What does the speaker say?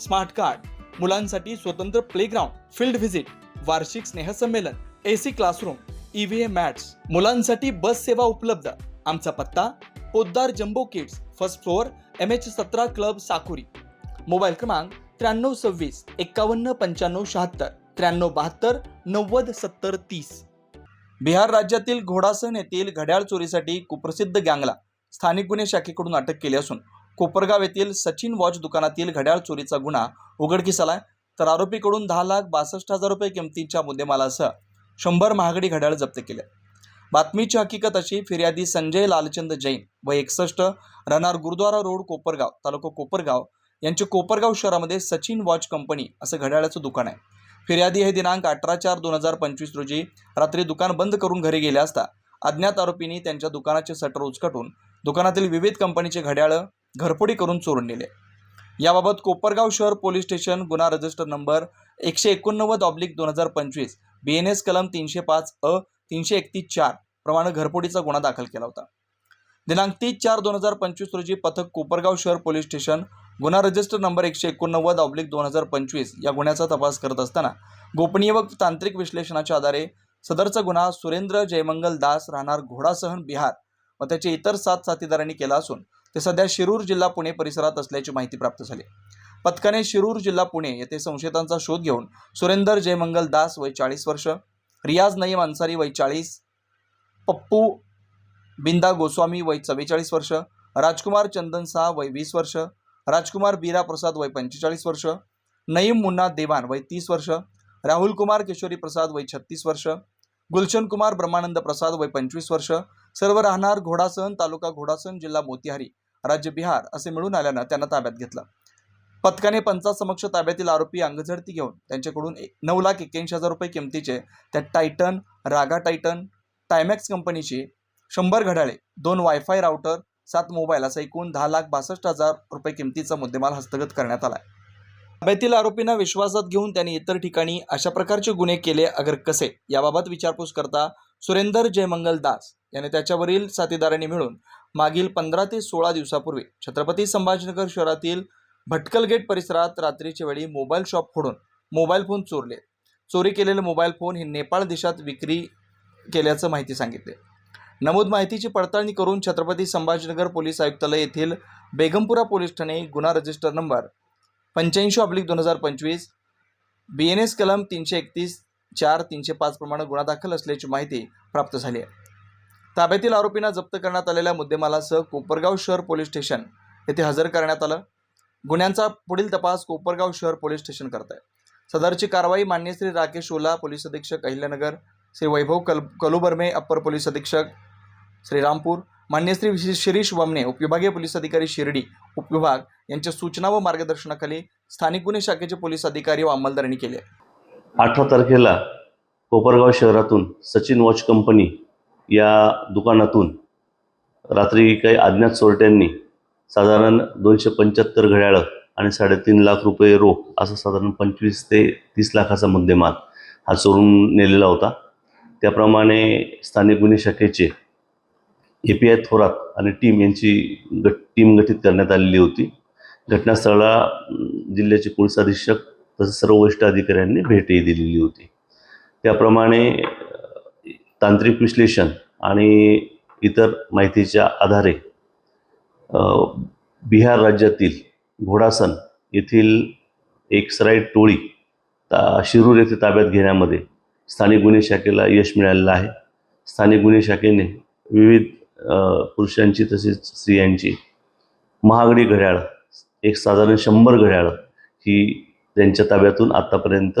Smart card मुलांसाठी स्वतंत्र playground field visit वार्षिक स्नेहसंमेलन A C classroom EVM mats मुलांसाठी बस सेवा उपलब्ध. आमचा पत्ता Poddar jumbo kids first floor M H सतरा क्लब साकुरी. मोबाईल क्रमांक त्र्याण्णव सव्वीस एक्कावन्न पंच्याण्णव शहात्तर त्र्याण्णव बहात्तर नव्वद सत्तर तीस. बिहार राज्यातील घोडासन येथील घड्याळ चोरीसाठी कुप्रसिद्ध गँगला. स्थानिक गुन्हे शाखेकडून अटक केली असून कोपरगाव येथील सचिन वॉच दुकानातील घड्याळ चोरीचा गुन्हा उघडकीस आला तर आरोपीकडून दहा लाख बासष्ट हजार रुपये किमतीच्या मुद्देमालासह शंभर महागडी घड्याळ जप्त केले. बातमीची हकीकत अशी फिर्यादी संजय लालचंद जैन व एकसष्ट राहणार गुरुद्वारा रोड कोपरगाव तालुका कोपरगाव यांचे कोपरगाव शहरामध्ये सचिन वॉच कंपनी असं घड्याळाचं दुकान आहे. फिर्यादी हे दिनांक अठरा चार दोन हजार पंचवीस रोजी रात्री दुकान बंद करून घरी गेले असता अज्ञात आरोपींनी त्यांच्या दुकानाचे सटर उचकटून दुकानातील विविध कंपनीचे घड्याळं घरफोडी करून चोरून नेले. याबाबत कोपरगाव शहर पोलीस स्टेशन गुन्हा रजिस्टर नंबर एकशे एकोणनव्वद ऑब्लिक दोन हजार पंचवीस बी एन एस कलम तीनशे पाच अ तीनशे एकतीस चार प्रमाणे घरफोडीचा गुन्हा दाखल केला होता. दिनांक तीस चार दोन हजार पंचवीस रोजी पथक कोपरगाव शहर पोलीस स्टेशन गुन्हा रजिस्टर नंबर एकशे एकोणनव्वद ऑब्लिक दोन हजार पंचवीस या गुन्ह्याचा तपास करत असताना गोपनीय व तांत्रिक विश्लेषणाच्या आधारे सदरचा गुन्हा सुरेंद्र जयमंगल दास राहणार घोडासहन बिहार व त्याचे इतर सात साथीदारांनी केला असून ते सध्या शिरूर जिल्हा पुणे परिसरात असल्याची माहिती प्राप्त झाली. पथकाने शिरूर जिल्हा पुणे येथे संशयितांचा शोध घेऊन सुरेंदर जयमंगल दास वय चाळीस वर्ष रियाज नईम अन्सारी वय चाळीस पप्पू बिंदा गोस्वामी वय चव्वेचाळीस वर्ष राजकुमार चंदन शाह वय वीस वर्ष राजकुमार बीरा प्रसाद वय पंचेचाळीस वर्ष नईम मुन्ना देवान वय तीस वर्ष राहुल कुमार किशोरी प्रसाद वय छत्तीस वर्ष गुलशन कुमार ब्रह्मानंद प्रसाद वय पंचवीस वर्ष सर्व राहणार घोडासन तालुका घोडासन जिल्हा मोतिहारी राज्य बिहार असे मिळून आल्यानं त्यांना ताब्यात घेतलं. पथकाने पंचासमक्ष ताब्यातील आरोपी अंगझडती घेऊन त्यांच्याकडून नऊ लाख एक्क्याऐंशी हजार रुपये किमतीचे त्यात टायटन रागा टायटन टायमॅक्स कंपनीची शंभर घड्याळे दोन वायफाय राउटर सात मोबाईल असा एकूण दहा लाख बासष्ट हजार रुपये किमतीचा मुद्देमाल हस्तगत करण्यात आला ताब्यातील आरोपींना विश्वासात घेऊन त्यांनी इतर ठिकाणी अशा प्रकारचे गुन्हे केले अगर कसे? याबाबत विचारपूस करता सुरेंदर जयमंगल दास याने त्याच्यावरील साथीदारांनी मिळून मागील पंधरा ते सोळा दिवसापूर्वी छत्रपती संभाजीनगर शहरातील भटकल गेट परिसरात रात्रीच्या वेळी मोबाईल शॉप फोडून मोबाईल फोन चोरले. चोरी केलेले मोबाईल फोन हे नेपाळ देशात विक्री केल्याचं माहिती सांगितले. नमूद माहितीची पडताळणी करून छत्रपती संभाजीनगर पोलीस आयुक्तालय येथील बेगमपुरा पोलीस ठाणे गुन्हा रजिस्टर नंबर पंच्याऐंशी ऑब्लिक दोन हजार पंचवीस बी एन एस कलम तीनशे एकतीस चार तीनशे पाच प्रमाणे गुन्हा दाखल असल्याची माहिती प्राप्त झाली आहे. ताब्यातील आरोपींना जप्त करण्यात आलेल्या मुद्देमालासह कोपरगाव शहर पोलीस स्टेशन येथे हजर करण्यात आलं. गुन्ह्यांचा पुढील तपास कोपरगाव शहर पोलीस स्टेशन करत आहे सदरची कारवाई मान्य श्री राकेश ओला पोलीस अधीक्षक अहिल्यानगर श्री वैभव कल कलुबर्मे अप्पर पोलीस अधीक्षक श्रीरामपूर मान्य श्री विशेष शिरीष वमने उपविभागीय पोलीस अधिकारी शिर्डी उपविभाग यांच्या सूचना व मार्गदर्शनाखाली स्थानिक गुन्हे शाखेचे पोलीस अधिकारी व अंमलदारांनी केले अठरा तारखेला कोपरगाव शहरातून सचिन वॉच कंपनी या दुकानातून रात्री काही अज्ञात चोरट्यांनी साधारण दोनशे पंच्याहत्तर घड्याळं आणि साडेतीन लाख रुपये रोख असं साधारण पंचवीस ते तीस लाखाचा मुद्देमाल हा चोरून नेलेला होता. त्याप्रमाणे स्थानिक गुन्हे शाखेचे ए पी आय थोरात आणि टीम यांची गट टीम गठीत करण्यात आलेली होती. घटनास्थळाला जिल्ह्याचे पोलीस अधीक्षक तसेच सर्व वरिष्ठ अधिकाऱ्यांनी भेटही दिलेली होती. त्याप्रमाणे तांत्रिक विश्लेषण आणि इतर माहितीच्या आधारे बिहार राज्यातील घोडासन येथील एक सराईट टोळी ता शिरूर येथे ताब्यात घेण्यामध्ये स्थानिक गुन्हे शाखेला यश मिळालेलं आहे. स्थानिक गुन्हे शाखेने विविध पुरुषांची तसेच स्त्रियांची महागडी घड्याळ एक साधारण शंभर घड्याळं ही त्यांच्या ताब्यातून आत्तापर्यंत